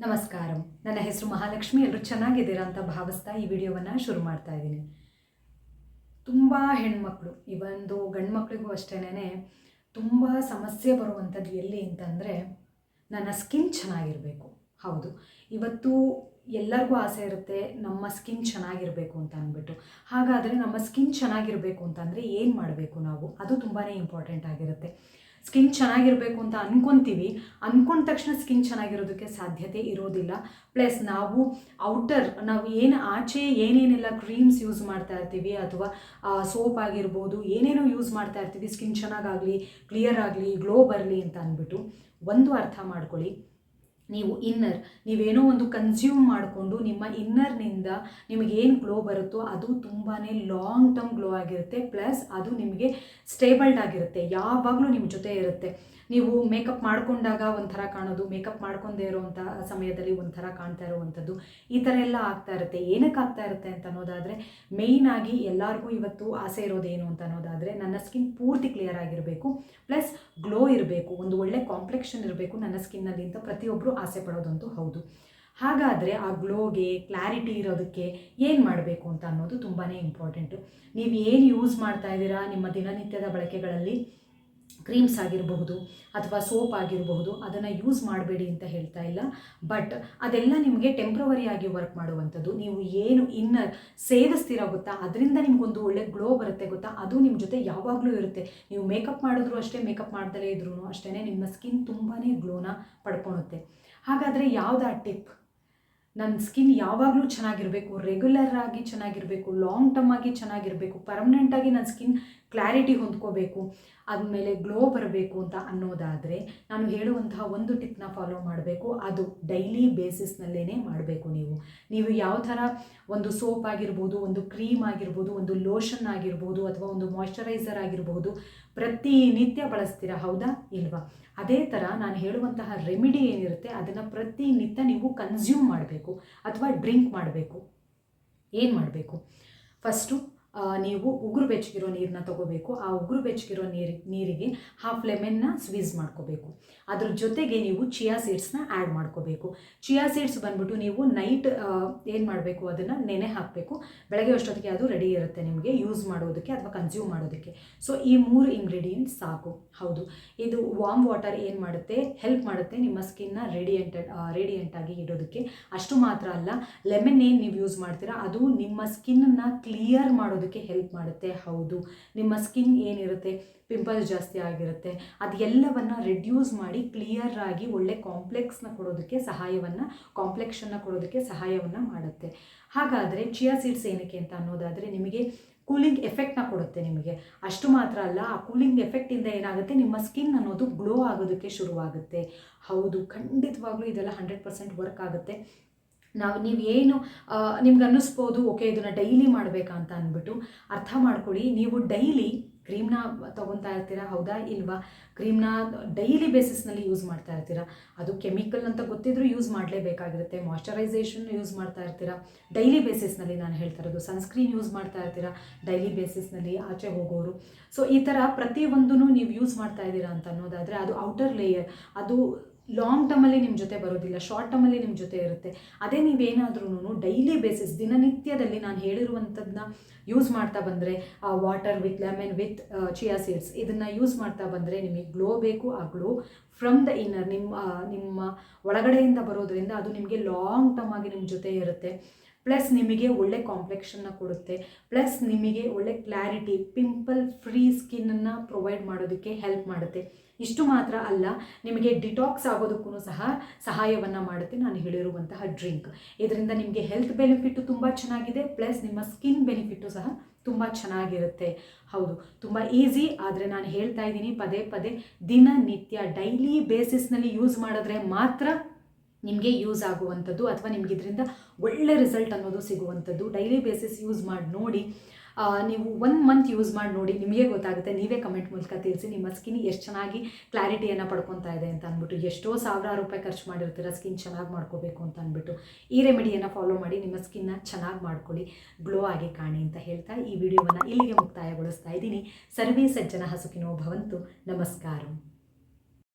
ನಮಸ್ಕಾರ. ನನ್ನ ಹೆಸರು ಮಹಾಲಕ್ಷ್ಮಿ. ಎಲ್ಲರೂ ಚೆನ್ನಾಗಿದ್ದೀರಾ ಅಂತ ಭಾವಿಸ್ತಾ ಈ ವಿಡಿಯೋವನ್ನು ಶುರು ಮಾಡ್ತಾ ಇದ್ದೀನಿ. ತುಂಬ ಹೆಣ್ಮಕ್ಳು, ಇವೊಂದು ಗಂಡು ಮಕ್ಕಳಿಗೂ ಅಷ್ಟೇನೆ ತುಂಬ ಸಮಸ್ಯೆ ಬರುವಂಥದ್ದು ಎಲ್ಲಿ ಅಂತಂದರೆ ನನ್ನ ಸ್ಕಿನ್ ಚೆನ್ನಾಗಿರಬೇಕು. ಹೌದು, ಇವತ್ತು ಎಲ್ಲರಿಗೂ ಆಸೆ ಇರುತ್ತೆ ನಮ್ಮ ಸ್ಕಿನ್ ಚೆನ್ನಾಗಿರಬೇಕು ಅಂತ ಅಂದ್ಬಿಟ್ಟು. ಹಾಗಾದರೆ ನಮ್ಮ ಸ್ಕಿನ್ ಚೆನ್ನಾಗಿರಬೇಕು ಅಂತಂದರೆ ಏನು ಮಾಡಬೇಕು ನಾವು? ಅದು ತುಂಬಾ ಇಂಪಾರ್ಟೆಂಟ್ ಆಗಿರುತ್ತೆ. ಸ್ಕಿನ್ ಚೆನ್ನಾಗಿರಬೇಕು ಅಂತ ಅನ್ಕೊಂತೀವಿ. ಅಂದ್ಕೊಂಡ ತಕ್ಷಣ ಸ್ಕಿನ್ ಚೆನ್ನಾಗಿರೋದಕ್ಕೆ ಸಾಧ್ಯತೆ ಇರೋದಿಲ್ಲ. ಪ್ಲಸ್ ನಾವು ಔಟರ್, ನಾವು ಏನು ಆಚೆ ಏನೇನೆಲ್ಲ ಕ್ರೀಮ್ಸ್ ಯೂಸ್ ಮಾಡ್ತಾ ಇರ್ತೀವಿ ಅಥವಾ ಸೋಪ್ ಆಗಿರ್ಬೋದು, ಏನೇನೋ ಯೂಸ್ ಮಾಡ್ತಾ ಇರ್ತೀವಿ, ಸ್ಕಿನ್ ಚೆನ್ನಾಗಾಗಲಿ, ಕ್ಲಿಯರ್ ಆಗಲಿ, ಗ್ಲೋ ಬರಲಿ ಅಂತ ಅಂದ್ಬಿಟ್ಟು ಒಂದು ಅರ್ಥ ಮಾಡ್ಕೊಳ್ಳಿ. ನೀವು ಇನ್ನರ್ ನೀವೇನೋ ಒಂದು ಕನ್ಸ್ಯೂಮ್ ಮಾಡಿಕೊಂಡು ನಿಮ್ಮ ಇನ್ನರ್ನಿಂದ ನಿಮಗೇನು ಗ್ಲೋ ಬರುತ್ತೋ ಅದು ತುಂಬಾ ಲಾಂಗ್ ಟರ್ಮ್ ಗ್ಲೋ ಆಗಿರುತ್ತೆ. ಪ್ಲಸ್ ಅದು ನಿಮಗೆ ಸ್ಟೇಬಲ್ಡ್ ಆಗಿರುತ್ತೆ. ಯಾವಾಗಲೂ ನಿಮ್ಮ ಜೊತೆ ಇರುತ್ತೆ. ನೀವು ಮೇಕಪ್ ಮಾಡಿಕೊಂಡಾಗ ಒಂಥರ ಕಾಣೋದು ಮೇಕಪ್ ಮಾಡ್ಕೊಂಡೇ ಇರೋವಂಥ ಸಮಯದಲ್ಲಿ ಒಂಥರ ಕಾಣ್ತಾ ಇರುವಂಥದ್ದು, ಈ ಥರ ಎಲ್ಲ ಆಗ್ತಾ ಇರುತ್ತೆ. ಏನಕ್ಕೆ ಆಗ್ತಾ ಇರುತ್ತೆ ಅಂತ ಅನ್ನೋದಾದರೆ ಮೇಯ್ನಾಗಿ ಎಲ್ಲರಿಗೂ ಇವತ್ತು ಆಸೆ ಇರೋದೇನು ಅಂತ ಅನ್ನೋದಾದರೆ, ನನ್ನ ಸ್ಕಿನ್ ಪೂರ್ತಿ ಕ್ಲಿಯರ್ ಆಗಿರಬೇಕು. ಪ್ಲಸ್ ಗ್ಲೋ ಇರಬೇಕು. ಒಂದು ಒಳ್ಳೆ ಕಾಂಪ್ಲೆಕ್ಷನ್ ಇರಬೇಕು ನನ್ನ ಸ್ಕಿನ್ನಲ್ಲಿ ಅಂತ ಪ್ರತಿಯೊಬ್ಬರು ಆಸೆ ಪಡೋದಂತೂ ಹೌದು. ಹಾಗಾದರೆ ಆ ಗ್ಲೋಗೆ ಕ್ಲಾರಿಟಿ ಇರೋದಕ್ಕೆ ಏನು ಮಾಡಬೇಕು ಅಂತ ಅನ್ನೋದು ತುಂಬಾ ಇಂಪಾರ್ಟೆಂಟು ನೀವು ಏನು ಯೂಸ್ ಮಾಡ್ತಾ ಇದ್ದೀರಾ ನಿಮ್ಮ ದಿನನಿತ್ಯದ ಬಳಕೆಗಳಲ್ಲಿ? ಕ್ರೀಮ್ಸ್ ಆಗಿರಬಹುದು ಅಥವಾ ಸೋಪ್ ಆಗಿರಬಹುದು, ಅದನ್ನು ಯೂಸ್ ಮಾಡಬೇಡಿ ಅಂತ ಹೇಳ್ತಾ ಇಲ್ಲ. ಬಟ್ ಅದೆಲ್ಲ ನಿಮಗೆ ಟೆಂಪ್ರವರಿ ಆಗಿ ವರ್ಕ್ ಮಾಡುವಂಥದ್ದು. ನೀವು ಏನು ಇನ್ನರ್ ಸೇವಿಸ್ತೀರ ಗೊತ್ತಾ? ಅದರಿಂದ ನಿಮಗೊಂದು ಒಳ್ಳೆ ಗ್ಲೋ ಬರುತ್ತೆ ಗೊತ್ತಾ? ಅದು ನಿಮ್ಮ ಜೊತೆ ಯಾವಾಗಲೂ ಇರುತ್ತೆ. ನೀವು ಮೇಕಪ್ ಮಾಡಿದ್ರು ಅಷ್ಟೇ ಮೇಕಪ್ ಮಾಡ್ದಲೇ ಇದ್ರೂ ಅಷ್ಟೇ ನಿಮ್ಮ ಸ್ಕಿನ್ ತುಂಬಾ ಗ್ಲೋನ ಪಡ್ಕೊಳುತ್ತೆ ಹಾಗಾದರೆ ಯಾವ್ದು ಟಿಪ್ ನನ್ನ ಸ್ಕಿನ್ ಯಾವಾಗಲೂ ಚೆನ್ನಾಗಿರಬೇಕು ರೆಗ್ಯುಲರ್ ಆಗಿ ಚೆನ್ನಾಗಿರಬೇಕು ಲಾಂಗ್ ಟರ್ಮ್ ಆಗಿ ಚೆನ್ನಾಗಿರಬೇಕು ಪರ್ಮನೆಂಟಾಗಿ ನನ್ನ ಸ್ಕಿನ್ ಕ್ಲಾರಿಟಿ ಹೊಂದ್ಕೋಬೇಕು ಆದಮೇಲೆ ಗ್ಲೋ ಬರಬೇಕು ಅಂತ ಅನ್ನೋದಾದರೆ ನಾನು ಹೇಳುವಂತಹ ಒಂದು ಟಿಪ್ನ ಫಾಲೋ ಮಾಡಬೇಕು. ಅದು ಡೈಲಿ ಬೇಸಿಸ್ನಲ್ಲೇ ಮಾಡಬೇಕು ನೀವು. ನೀವು ಯಾವ ಥರ ಒಂದು ಸೋಪ್ ಆಗಿರ್ಬೋದು, ಒಂದು ಕ್ರೀಮ್ ಆಗಿರ್ಬೋದು, ಒಂದು ಲೋಷನ್ ಆಗಿರ್ಬೋದು, ಅಥವಾ ಒಂದು ಮಾಯ್ಶ್ಚರೈಸರ್ ಆಗಿರ್ಬೋದು ಪ್ರತಿನಿತ್ಯ ಬಳಸ್ತೀರಾ? ಹೌದಾ? ಇಲ್ವಾ? ಅದೇ ಥರ ನಾನು ಹೇಳುವಂತಹ ರೆಮಿಡಿ ಏನಿರುತ್ತೆ, ಅದನ್ನು ಪ್ರತಿನಿತ್ಯ ನೀವು ಕನ್ಸ್ಯೂಮ್ ಮಾಡಬೇಕು, ಅಥವಾ ಡ್ರಿಂಕ್ ಮಾಡಬೇಕು. ಏನು ಮಾಡಬೇಕು? ಫಸ್ಟು ನೀವು ಉಗುರು ಬೆಚ್ಚಗಿರೋ ನೀರನ್ನ ತೊಗೋಬೇಕು. ಆ ಉಗುರು ಬೆಚ್ಚಗಿರೋ ನೀರು, ನೀರಿಗೆ ಹಾಫ್ ಲೆಮನ್ನ ಸ್ವೀಸ್ ಮಾಡ್ಕೋಬೇಕು. ಅದ್ರ ಜೊತೆಗೆ ನೀವು ಚಿಯಾ ಸೀಡ್ಸ್ನ ಆ್ಯಡ್ ಮಾಡ್ಕೋಬೇಕು. ಚಿಯಾ ಸೀಡ್ಸ್ ಬಂದ್ಬಿಟ್ಟು ನೀವು ನೈಟ್ ಏನು ಮಾಡಬೇಕು? ಅದನ್ನು ನೆನೆ ಹಾಕಬೇಕು. ಬೆಳಗ್ಗೆ ಅಷ್ಟೊತ್ತಿಗೆ ಅದು ರೆಡಿ ಇರುತ್ತೆ ನಿಮಗೆ. ಯೂಸ್ ಮಾಡೋದಕ್ಕೆ ಅಥವಾ ಕನ್ಸ್ಯೂಮ್ ಮಾಡೋದಕ್ಕೆ. ಸೊ ಈ ಮೂರು ಇಂಗ್ರೀಡಿಯೆಂಟ್ಸ್ ಸಾಕು. ಹೌದು. ಇದು ವಾಮ್ ವಾಟರ್ ಏನು ಮಾಡುತ್ತೆ? ಹೆಲ್ಪ್ ಮಾಡುತ್ತೆ ನಿಮ್ಮ ಸ್ಕಿನ್ನ ರೇಡಿಯಂಟ್ ಆಗಿ ಇಡೋದಕ್ಕೆ. ಅಷ್ಟು ಮಾತ್ರ ಅಲ್ಲ. ಲೆಮನ್ ಏನು ನೀವು ಯೂಸ್ ಮಾಡ್ತೀರಾ? ಅದು ನಿಮ್ಮ ಸ್ಕಿನ್ನ ಕ್ಲಿಯರ್ ಮಾಡೋದಕ್ಕೆ ಹೆಲ್ಪ್ ಮಾಡುತ್ತೆ. ಹೌದು. ನಿಮ್ಮ ಸ್ಕಿನ್ ಏನಿರುತ್ತೆ? ಪಿಂಪಲ್ಸ್ ಜಾಸ್ತಿ ಆಗಿರುತ್ತೆ. ಅದೆಲ್ಲವನ್ನು ರೆಡ್ಯೂಸ್ ಮಾಡಿ ಕ್ಲಿಯರ್ ಆಗಿ ಒಳ್ಳೆ ಕಾಂಪ್ಲೆಕ್ಸ್ನ ಕೊಡೋದಕ್ಕೆ ಸಹಾಯವನ್ನು ಕಾಂಪ್ಲೆಕ್ಷನ್ನ ಕೊಡೋದಕ್ಕೆ ಸಹಾಯವನ್ನು ಮಾಡುತ್ತೆ. ಹಾಗಾದರೆ ಚಿಯಾ ಸೀಡ್ಸ್ ಏನಕ್ಕೆ ಅಂತ ಅನ್ನೋದಾದರೆ ನಿಮಗೆ ಕೂಲಿಂಗ್ ಎಫೆಕ್ಟ್ನ ಕೊಡುತ್ತೆ ನಿಮಗೆ. ಅಷ್ಟು ಮಾತ್ರ ಅಲ್ಲ, ಆ ಕೂಲಿಂಗ್ ಎಫೆಕ್ಟಿಂದ ಏನಾಗುತ್ತೆ? ನಿಮ್ಮ ಸ್ಕಿನ್ ಅನ್ನೋದು ಗ್ಲೋ ಆಗೋದಕ್ಕೆ ಶುರುವಾಗುತ್ತೆ. ಹೌದು, ಖಂಡಿತವಾಗ್ಲೂ ಇದೆಲ್ಲ ಹಂಡ್ರೆಡ್ ಪರ್ಸೆಂಟ್ ವರ್ಕ್ ಆಗುತ್ತೆ. ನಾವು ನೀವು ಏನು ನಿಮ್ಗೆ ಅನ್ನಿಸ್ಬೋದು, ಓಕೆ, ಇದನ್ನು ಡೈಲಿ ಮಾಡಬೇಕಾ ಅಂತ ಅಂದ್ಬಿಟ್ಟು ಅರ್ಥ ಮಾಡ್ಕೊಳ್ಳಿ. ನೀವು ಡೈಲಿ ಕ್ರೀಮ್ನ ತೊಗೊತಾ ಇರ್ತೀರಾ? ಹೌದಾ ಇಲ್ವಾ? ಕ್ರೀಮ್ನ ಡೈಲಿ ಬೇಸಿಸ್ನಲ್ಲಿ ಯೂಸ್ ಮಾಡ್ತಾ ಇರ್ತೀರಾ? ಅದು ಕೆಮಿಕಲ್ ಅಂತ ಗೊತ್ತಿದ್ರೂ ಯೂಸ್ ಮಾಡಲೇಬೇಕಾಗಿರುತ್ತೆ. ಮಾಯಶ್ಚರೈಸೇಷನ್ ಯೂಸ್ ಮಾಡ್ತಾ ಇರ್ತೀರಾ? ಡೈಲಿ ಬೇಸಿಸ್ನಲ್ಲಿ ನಾನು ಹೇಳ್ತಾ ಇರೋದು. ಸನ್ಸ್ಕ್ರೀನ್ ಯೂಸ್ ಮಾಡ್ತಾ ಇರ್ತೀರಾ? ಡೈಲಿ ಬೇಸಿಸ್ನಲ್ಲಿ ಆಚೆ ಹೋಗೋರು. ಸೊ ಈ ಥರ ಪ್ರತಿಯೊಂದೂ ನೀವು ಯೂಸ್ ಮಾಡ್ತಾ ಇದ್ದೀರಾ ಅಂತ ಅನ್ನೋದಾದರೆ ಅದು ಔಟರ್ ಲೇಯರ್. ಅದು ಲಾಂಗ್ ಟರ್ಮಲ್ಲಿ ನಿಮ್ಮ ಜೊತೆ ಬರೋದಿಲ್ಲ ಶಾರ್ಟ್ ಟರ್ಮಲ್ಲಿ ನಿಮ್ಮ ಜೊತೆ ಇರುತ್ತೆ. ಅದೇ ನೀವೇನಾದ್ರೂ ಡೈಲಿ ಬೇಸಿಸ್ ದಿನನಿತ್ಯದಲ್ಲಿ ನಾನು ಹೇಳಿರುವಂಥದ್ದನ್ನ ಯೂಸ್ ಮಾಡ್ತಾ ಬಂದರೆ, ಆ water with lemon with chia seeds ಇದನ್ನು ಯೂಸ್ ಮಾಡ್ತಾ ಬಂದರೆ ನಿಮಗೆ ಗ್ಲೋ ಬೇಕು, ಆ ಗ್ಲೋ ಫ್ರಮ್ ದ ಇನ್ನರ್ ನಿಮ್ಮ ನಿಮ್ಮ ಒಳಗಡೆಯಿಂದ ಬರೋದ್ರಿಂದ ಅದು ನಿಮಗೆ ಲಾಂಗ್ ಟರ್ಮ್ ಆಗಿ ನಿಮ್ಮ ಜೊತೆ ಇರುತ್ತೆ. ಪ್ಲಸ್ ನಿಮಗೆ ಒಳ್ಳೆ ಕಾಂಪ್ಲೆಕ್ಷನ್ನ ಕೊಡುತ್ತೆ. ಪ್ಲಸ್ ನಿಮಗೆ ಒಳ್ಳೆ ಕ್ಲಾರಿಟಿ ಪಿಂಪಲ್ ಫ್ರೀ ಸ್ಕಿನ್ನನ್ನು ಪ್ರೊವೈಡ್ ಮಾಡೋದಕ್ಕೆ ಹೆಲ್ಪ್ ಮಾಡುತ್ತೆ. ಇಷ್ಟು ಮಾತ್ರ ಅಲ್ಲ, ನಿಮಗೆ ಡಿಟಾಕ್ಸ್ ಆಗೋದಕ್ಕೂ ಸಹ ಸಹಾಯವನ್ನು ಮಾಡುತ್ತೆ ನಾನು ಹೇಳಿರುವಂತಹ ಡ್ರಿಂಕ್ ಇದರಿಂದ ನಿಮಗೆ ಹೆಲ್ತ್ ಬೆನಿಫಿಟ್ಟು ತುಂಬ ಚೆನ್ನಾಗಿದೆ ಪ್ಲಸ್ ನಿಮ್ಮ ಸ್ಕಿನ್ ಬೆನಿಫಿಟ್ಟು ಸಹ ತುಂಬ ಚೆನ್ನಾಗಿರುತ್ತೆ. ಹೌದು, ತುಂಬ ಈಸಿ ಆದರೆ ನಾನು ಹೇಳ್ತಾ ಇದ್ದೀನಿ, ಪದೇ ಪದೇ ದಿನನಿತ್ಯ ಡೈಲಿ ಬೇಸಿಸ್ನಲ್ಲಿ ಯೂಸ್ ಮಾಡಿದ್ರೆ ಮಾತ್ರ ನಿಮಗೆ ಯೂಸ್ ಆಗುವಂಥದ್ದು ಅಥವಾ ನಿಮ್ಗೆ ಇದರಿಂದ ಒಳ್ಳೆ ರಿಸಲ್ಟ್ ಅನ್ನೋದು ಸಿಗುವಂಥದ್ದು. ಡೈಲಿ ಬೇಸಿಸ್ ಯೂಸ್ ಮಾಡಿ ನೋಡಿ ನೀವು ಒನ್ ಮಂತ್ ಯೂಸ್ ಮಾಡಿ ನೋಡಿ ನಿಮಗೆ ಗೊತ್ತಾಗುತ್ತೆ. ನೀವೇ ಕಮೆಂಟ್ ಮೂಲಕ ತಿಳಿಸಿ ನಿಮ್ಮ ಸ್ಕಿನ್ ಎಷ್ಟು ಚೆನ್ನಾಗಿ ಕ್ಲಾರಿಟಿಯನ್ನು ಪಡ್ಕೊತಾ ಇದೆ ಅಂತ ಅಂದ್ಬಿಟ್ಟು, ಎಷ್ಟೋ ಸಾವಿರಾರು ರೂಪಾಯಿ ಖರ್ಚು ಮಾಡಿರ್ತೀರ ಸ್ಕಿನ್ ಚೆನ್ನಾಗಿ ಮಾಡ್ಕೋಬೇಕು ಅಂತ ಅಂದ್ಬಿಟ್ಟು, ಈ ರೆಮಿಡಿಯನ್ನು ಫಾಲೋ ಮಾಡಿ ನಿಮ್ಮ ಸ್ಕಿನ್ನ ಚೆನ್ನಾಗಿ ಮಾಡ್ಕೊಳ್ಳಿ ಗ್ಲೋ ಆಗಿ ಕಾಣಿ ಅಂತ ಹೇಳ್ತಾ ಈ ವಿಡಿಯೋವನ್ನು ಇಲ್ಲಿಗೆ ಮುಕ್ತಾಯಗೊಳಿಸ್ತಾ ಇದ್ದೀನಿ. ಸರ್ವೇ ಸಜ್ಜನ ಹಸುಕಿನೋ ಭವಂತು. ನಮಸ್ಕಾರ.